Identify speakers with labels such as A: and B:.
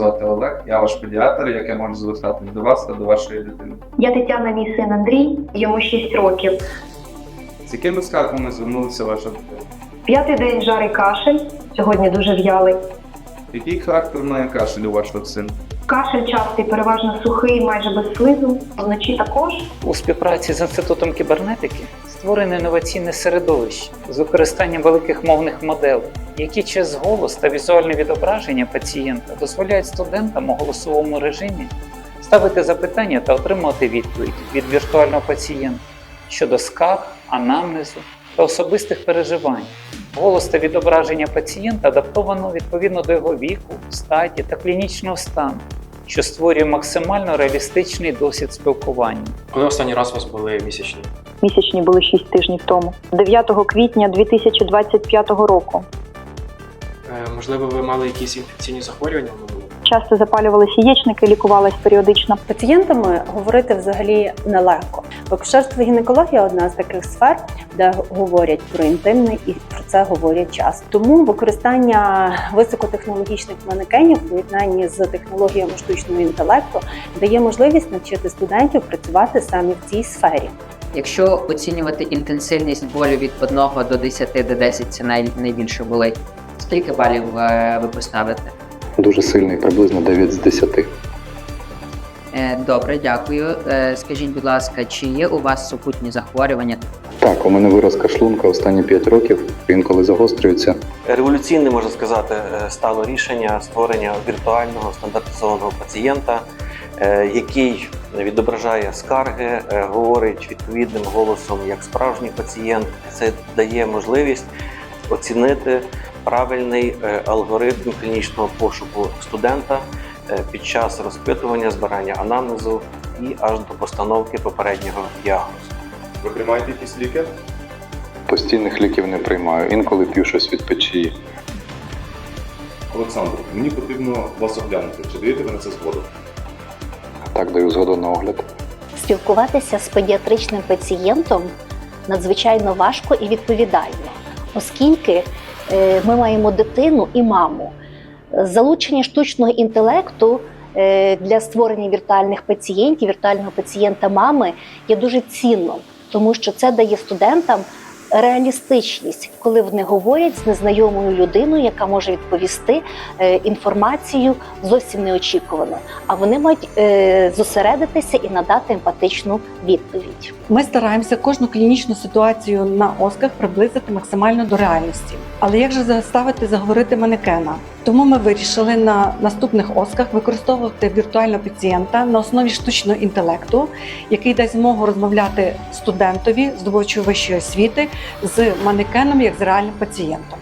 A: Олег, я ваш педіатр, яке можу звертатись до вас та до вашої дитини.
B: Я Тетяна, мій син Андрій, йому 6 років.
A: З якими скаргами звернулася ваша дитина?
B: П'ятий день жарий кашель, сьогодні дуже в'ялий.
A: Який характер має кашель у вашого сина?
B: Кашель частий, переважно сухий, майже без слизу. Вночі також.
C: У співпраці з інститутом кібернетики створене інноваційне середовище з використанням великих мовних моделей, які через голос та візуальне відображення пацієнта дозволяють студентам у голосовому режимі ставити запитання та отримувати відповідь від віртуального пацієнта щодо скарг, анамнезу та особистих переживань. Голос та відображення пацієнта адаптовано відповідно до його віку, статі та клінічного стану, що створює максимально реалістичний досвід спілкування.
D: Коли останній раз у вас були місячні?
B: Місячні були 6 тижнів тому, 9 квітня 2025 року.
D: Е, можливо, ви мали якісь інфекційні захворювання?
B: Часто запалювалися яєчники, лікувалась періодично.
E: пацієнтами говорити взагалі нелегко. Акушерство гінекологія одна з таких сфер, де говорять про інтимне і про це говорять часто. Тому використання високотехнологічних манекенів в поєднанні з технологіями штучного інтелекту дає можливість навчити студентів працювати саме в цій сфері.
F: Якщо оцінювати інтенсивність болю від 1 до 10, де 10 це най, найбільше болить, скільки балів е, ви поставите?
G: Дуже сильний, приблизно 9 з 10.
F: Е, добре, дякую. Е, скажіть, будь ласка, чи є у вас супутні захворювання?
G: Так, у мене виразка шлунка останні 5 років, інколи загострюється.
H: Революційне можна сказати стало рішення створення віртуального стандартизованого пацієнта, який відображає скарги, е, говорить відповідним голосом як справжній пацієнт. Це дає можливість оцінити правильний е, алгоритм клінічного пошуку студента е, під час розпитування, збирання анамнезу і аж до постановки попереднього діагнозу.
A: Ви приймаєте якісь ліки?
G: Постійних ліків не приймаю, інколи п'ю щось від печії.
A: Олександр, мені потрібно вас оглянути. Чи даєте ви на це згоду?
G: Так даю згоду на огляд.
I: Спілкуватися з педіатричним пацієнтом надзвичайно важко і відповідально, оскільки е, ми маємо дитину і маму. Залучення штучного інтелекту е, для створення віртуальних пацієнтів, віртуального пацієнта мами є дуже цінним, тому що це дає студентам реалістичність, коли вони говорять з незнайомою людиною, яка може відповісти е, інформацію зовсім неочікувано. А вони мають е, зосередитися і надати емпатичну відповідь.
J: Ми стараємося кожну клінічну ситуацію на осках приблизити максимально до реальності. Але як же заставити заговорити манекена? Тому ми вирішили на наступних осках використовувати віртуального пацієнта на основі штучного інтелекту, який дасть змогу розмовляти студентові, здобувачу вищої освіти з манекеном як з реальним пацієнтом.